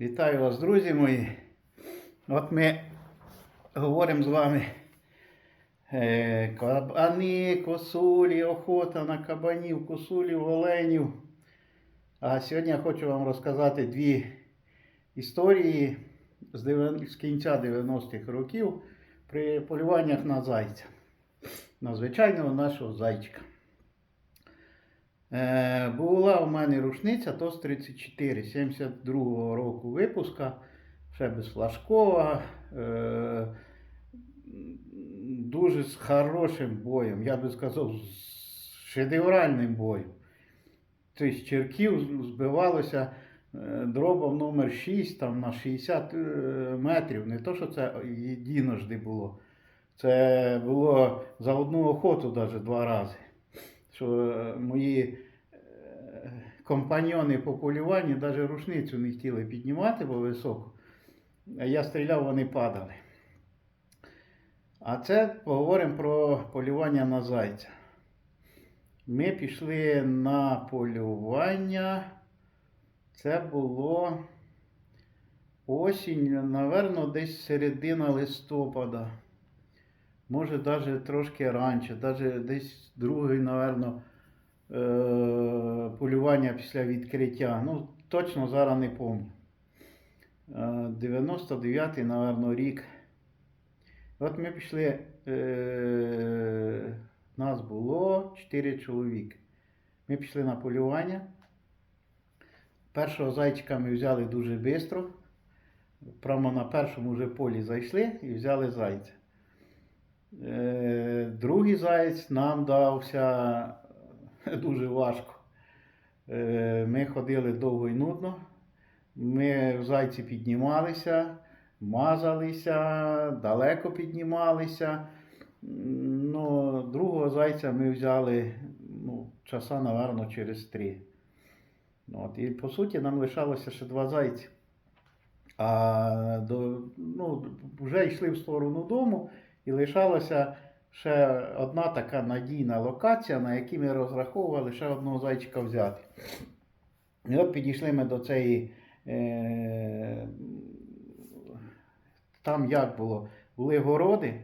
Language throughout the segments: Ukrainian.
Вітаю вас, друзі мої. От ми говоримо з вами е, кабани, косулі, охота на кабанів, косулів, оленів. А сьогодні я хочу вам розказати дві історії з, кінця 90-х років при полюваннях на зайця. На звичайного нашого зайчика. Е, була у мене рушниця ТОС 34 72 року випуска, ще безфлажкова, е, дуже з хорошим боєм, я би сказав, з шедевральним боєм. Тобто з черків збивалося е, дробом номер 6 там, на 60 е, метрів. Не то, що це єдиножди було. Це було за одну охоту навіть два рази що е, мої е, компаньони по полюванню навіть рушницю не хотіли піднімати, бо високо. А я стріляв, вони падали. А це поговоримо про полювання на зайця. Ми пішли на полювання. Це було осінь, напевно, десь середина листопада. Може, навіть трошки раніше, навіть десь другий, напевно, е, полювання після відкриття. Ну, точно зараз не пам'ятаю. 99-й, напевно, рік. От ми пішли, е, нас було 4 чоловіки. Ми пішли на полювання. Першого зайчика ми взяли дуже швидко. Прямо на першому вже полі зайшли і взяли зайця. Е, Другий заєць нам дався дуже важко. Е, Ми ходили довго і нудно. Ми в зайці піднімалися, мазалися, далеко піднімалися. Ну, другого зайця ми взяли ну, часа, напевно, через три. От, і по суті нам лишалося ще два зайці. А до, ну, вже йшли в сторону дому. І лишалася ще одна така надійна локація, на якій ми розраховували ще одного зайчика взяти. І от підійшли ми до цієї. Е, там як було? Були городи,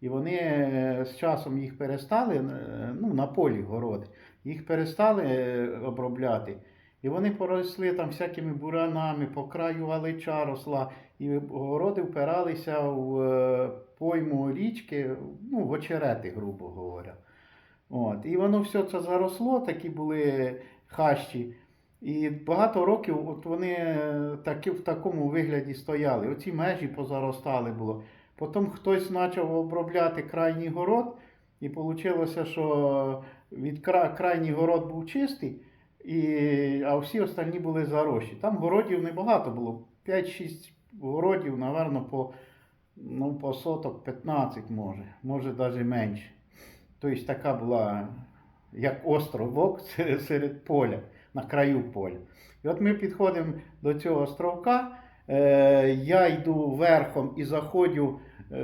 і вони е, з часом їх перестали, е, ну, на полі городи, їх перестали е, обробляти. І вони поросли там всякими буранами, по краю галича і городи впиралися в пойму річки, ну, очерети, грубо говоря. От. І воно все це заросло, такі були хащі. І багато років от вони е, таки, в такому вигляді стояли. Оці межі позаростали було. Потім хтось почав обробляти крайній город, і вийшло, що від кра... крайній город був чистий, і... а всі остальні були зарощі. Там городів небагато було. 5-6 городів, напевно, по, ну, по соток 15 може, може навіть менше. Тобто така була, як островок серед, поля, на краю поля. І от ми підходимо до цього островка. Е, я йду верхом і заходжу, е,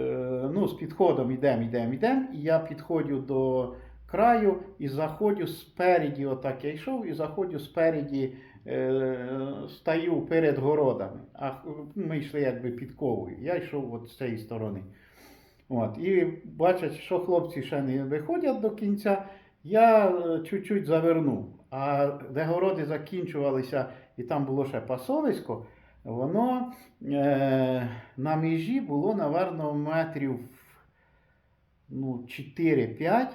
ну, з підходом йдемо, йдемо, йдемо, і я підходжу до краю і заходжу спереді, отак я йшов, і заходжу спереді, е, стаю перед городами. А ми йшли якби підковою. Я йшов от з цієї сторони. От, і бачать, що хлопці ще не виходять до кінця, я е, чуть-чуть завернув. А де городи закінчувалися, і там було ще пасовисько, воно е, на межі було, напевно, метрів ну, 4-5.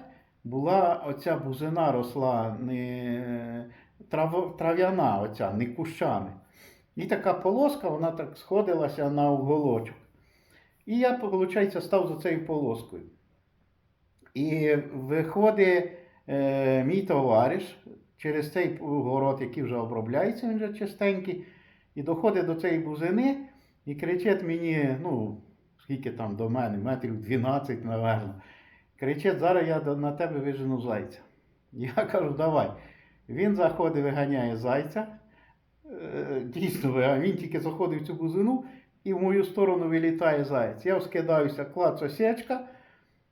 Була оця бузина росла не трав, трав'яна, оця, не кущами. І така полоска, вона так сходилася на уголочок. І я, виходить, став за цією полоскою. І виходить е, мій товариш через цей город, який вже обробляється, він вже чистенький, і доходить до цієї бузини і кричить мені, ну, скільки там до мене, метрів 12, напевно. Кричить, зараз я на тебе вижену зайця. Я кажу, давай. Він заходить, виганяє зайця. Е, Дійсно, він тільки заходить в цю бузину, і в мою сторону вилітає заєць. Я скидаюся, клац осечка,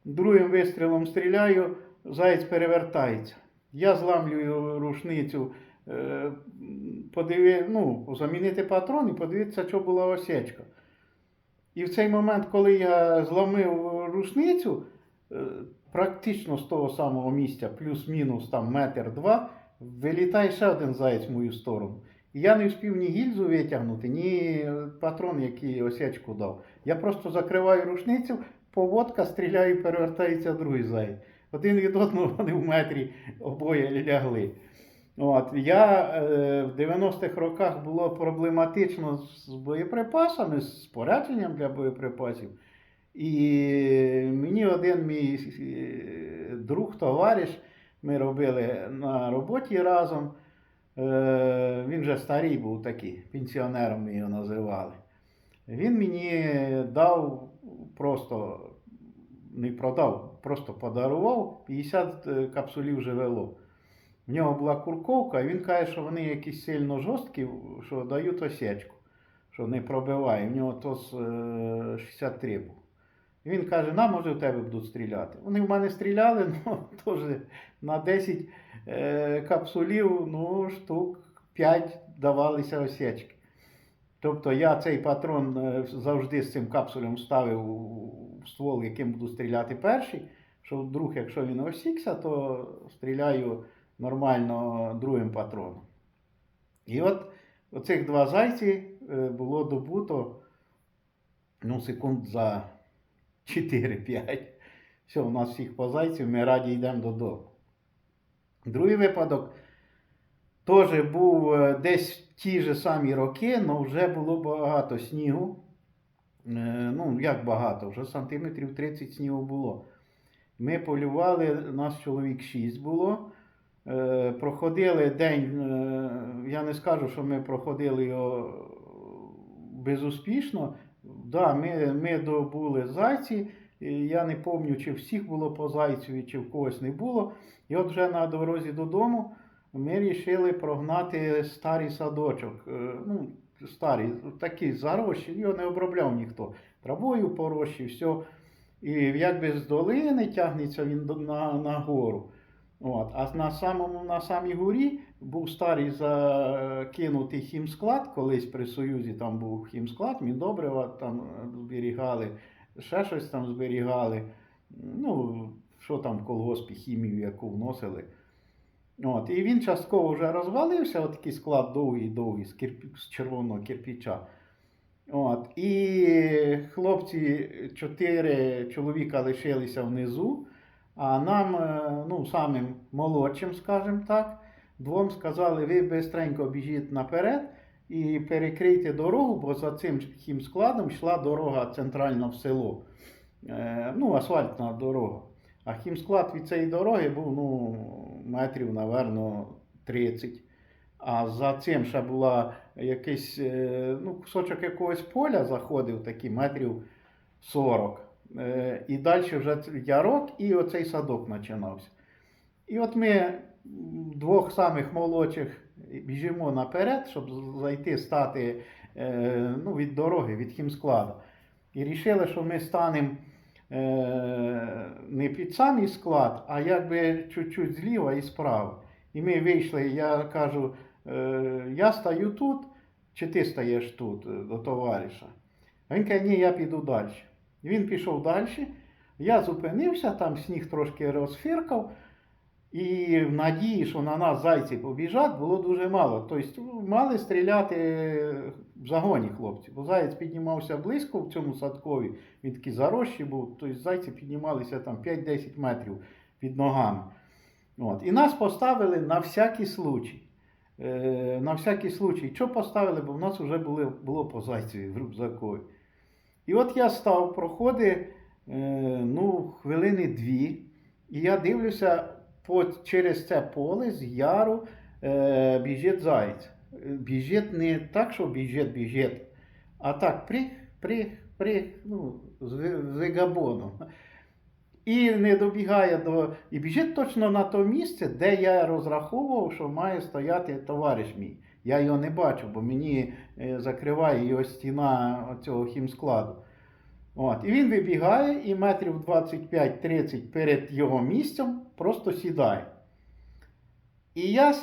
другим вистрілом стріляю, заєць перевертається. Я зламлюю рушницю е, подиви, ну, замінити патрон і подивитися, що була осечка. І в цей момент, коли я зломив рушницю, е, практично з того самого місця, плюс-мінус там метр два, вилітає ще один заєць в мою сторону. І я не встиг ні гільзу витягнути, ні патрон, який осечку дав. Я просто закриваю рушницю, поводка, стріляю, і перевертається другий заєць. Один від одного вони в метрі обоє лягли. От, я е, в 90-х роках було проблематично з боєприпасами, з спорядженням для боєприпасів. І мені один мій е, друг, товариш, ми робили на роботі разом. Е, він вже старий був такий, пенсіонером його називали. Він мені дав просто, не продав, просто подарував 50 капсулів живело. В нього була курковка, і він каже, що вони якісь сильно жорсткі, що дають осечку, що не пробиває. В нього то е, 63 був. Він каже, на, може, в тебе будуть стріляти. Вони в мене стріляли, ну, теж на 10 е, капсулів, ну, штук 5 давалися осечки. Тобто я цей патрон е, завжди з цим капсулем ставив у ствол, яким буду стріляти перший, що вдруг, якщо він осікся, то стріляю нормально другим патроном. І от оцих два зайці е, було добуто ну, секунд за 4-5. Все, у нас всіх по зайців, ми раді йдемо додому. Другий випадок теж був е, десь в ті ж самі роки, але вже було багато снігу. Е, Ну, як багато, вже сантиметрів 30 снігу було. Ми полювали, нас чоловік 6 було. Е, Проходили день, я не скажу, що ми проходили його безуспішно. Да, ми, ми добули зайці. Я не пам'ятаю, чи всіх було по зайцю, чи в когось не було. І от вже на дорозі додому ми вирішили прогнати старий садочок. Е, Ну, старий, такий зарощий, його не обробляв ніхто. Травою порощі, все. І якби з долини тягнеться він на, на гору. От. А на самому на самій горі був старий закинутий хімсклад, колись при Союзі там був хімсклад, міндобрива там зберігали, ще щось там зберігали. Ну, що там в колгоспі, хімію, яку вносили. От. І він частково вже розвалився, от такий склад довгий-довгий з, кирпі- з червоного кирпіча. От. І хлопці, чотири чоловіка лишилися внизу. А нам, е, ну, самим молодшим, скажімо так, двом сказали, ви бистренько біжіть наперед і перекрийте дорогу, бо за цим хімскладом йшла дорога центральна в село. Е, Ну, асфальтна дорога. А хімсклад від цієї дороги був ну, метрів, напевно, 30. А за цим ще була якийсь е, ну, кусочок якогось поля заходив, такий метрів 40. Е, І далі вже ярок, і оцей садок починався. І от ми двох самих молодших біжимо наперед, щоб зайти стати е, ну, від дороги, від хімскладу. І рішили, що ми станемо е, не під самий склад, а якби чуть-чуть зліва і справа. І ми вийшли, я кажу, е, я стою тут, чи ти стаєш тут до товариша? Він каже, ні, я піду далі. Він пішов далі, я зупинився, там сніг трошки розфіркав, і в надії, що на нас зайці побіжать, було дуже мало. Тобто мали стріляти в загоні хлопці, бо заєць піднімався близько в цьому садкові, він такий зарощий був, тобто зайці піднімалися там 5-10 метрів під ногами. От. І нас поставили на всякий случай. Е, на всякий случай. Що поставили, бо в нас вже були, було по зайцеві в рюкзакові. І от я став, проходить е, ну, хвилини дві, і я дивлюся по, через це поле з яру е, біжить заєць. Е, Біжить не так, що біжить, біжить, а так прих, прих, прих, ну, з, вигабоном. І не добігає до. І біжить точно на то місце, де я розраховував, що має стояти товариш мій. Я його не бачу, бо мені е, закриває його стіна цього хімскладу. От. І він вибігає і метрів 25-30 перед його місцем просто сідає. І я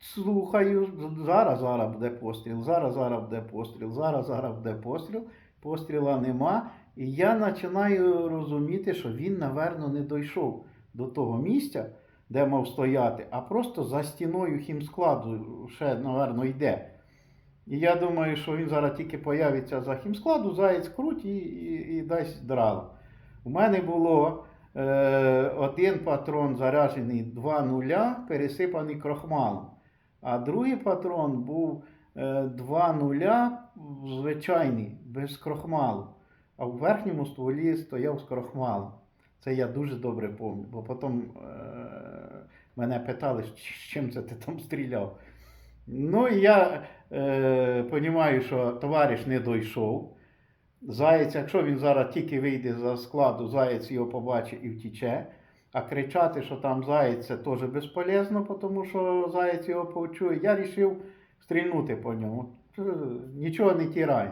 слухаю, зараз, зараз буде постріл, зараз, зараз буде постріл, зараз, зараз буде постріл, постріла нема. І я починаю розуміти, що він, напевно, не дійшов до того місця, де мав стояти, а просто за стіною хімскладу ще, напевно, йде. І я думаю, що він зараз тільки появиться за хімскладу, заєць круть і, і, і дасть драло. У мене було один патрон заряджений 2 нуля, пересипаний крохмалом. А другий патрон був е, 2 нуля звичайний, без крохмалу. А в верхньому стволі стояв з крохмалом. Це я дуже добре пам'ятаю, бо потім е, мене питали, з чим це ти там стріляв. Ну і я е, розумію, що товариш не дійшов. Заєць, якщо він зараз тільки вийде за складу, заєць його побачить і втіче. А кричати, що там заєць, це теж безполезно, тому що заєць його почує. Я вирішив стрільнути по ньому. Е, Нічого не тіраю.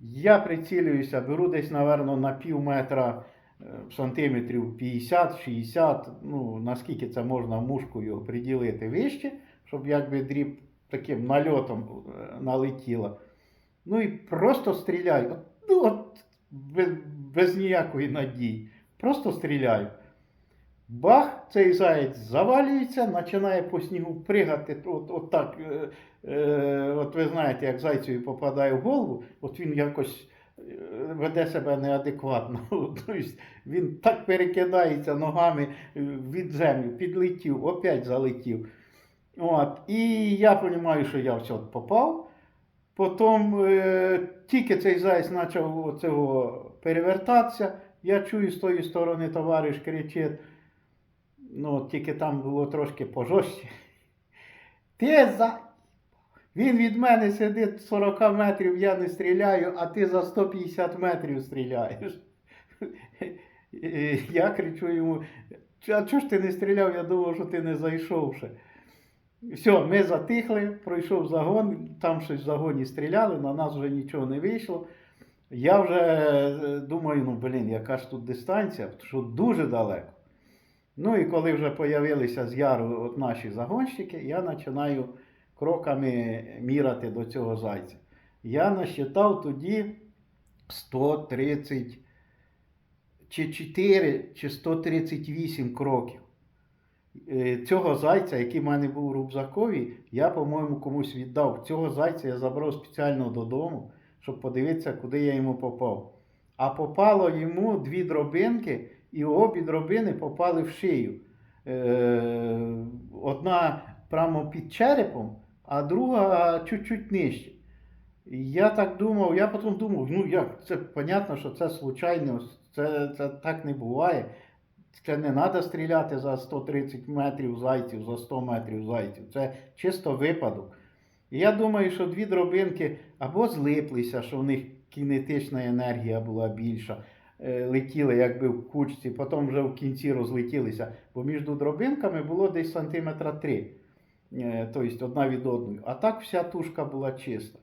Я прицілююся, беру десь, напевно, на пів метра е, сантиметрів 50-60, ну, наскільки це можна мушкою приділити вище, щоб якби дріб таким нальотом е, налетіло. Ну і просто стріляю. От, ну, от, без, без ніякої надії. Просто стріляю. Бах, цей заєць завалюється, починає по снігу пригати. От, от так, е, е, от ви знаєте, як зайцеві попадає в голову, от він якось е, веде себе неадекватно. Тобто він так перекидається ногами е, від землі, підлетів, опять залетів. От. І я розумію, що я все попав. Потім е, тільки цей заяць почав оцього перевертатися, я чую з тої сторони товариш кричить. Ну, тільки там було трошки пожорстче. Ти за. Він від мене сидить 40 метрів, я не стріляю, а ти за 150 метрів стріляєш. Я кричу йому, а чого ж ти не стріляв? Я думав, що ти не зайшов ще. Все, ми затихли, пройшов загон, там щось в загоні стріляли, на нас вже нічого не вийшло. Я вже е, думаю, ну блін, яка ж тут дистанція, що дуже далеко. Ну і коли вже з'явилися з яру от наші загонщики, я починаю кроками міряти до цього зайця. Я насчитав тоді 130 чи 4 чи 138 кроків. Е, Цього зайця, який в мене був у рюкзакові, я, по-моєму, комусь віддав. Цього зайця я забрав спеціально додому, щоб подивитися, куди я йому попав. А попало йому дві дробинки, і обі дробини попали в шию. Е, Одна прямо під черепом, а друга чуть-чуть нижче. Я так думав, я потім думав, ну як, це понятно, що це случайно, це, це так не буває. Це не треба стріляти за 130 метрів зайців, за 100 метрів зайців. Це чисто випадок. І я думаю, що дві дробинки або злиплися, що в них кінетична енергія була більша, е, летіли якби в кучці, потім вже в кінці розлетілися. Бо між дробинками було десь сантиметра три. Е, Тобто одна від одної. А так вся тушка була чиста.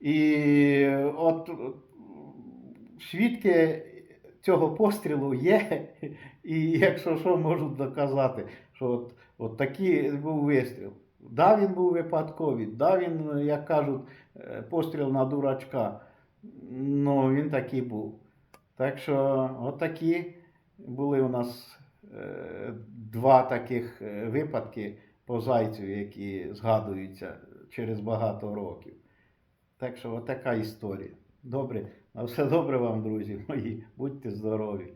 І от свідки цього пострілу є, і якщо що, можуть доказати, що от, от такий був вистріл. Да, він був випадковий, да, він, як кажуть, е, постріл на дурачка. Ну, він такий був. Так що, от такі були у нас е, два таких е, випадки по зайцю, які згадуються через багато років. Так що, от така історія. Добре, на все добре вам, друзі мої. Будьте здорові.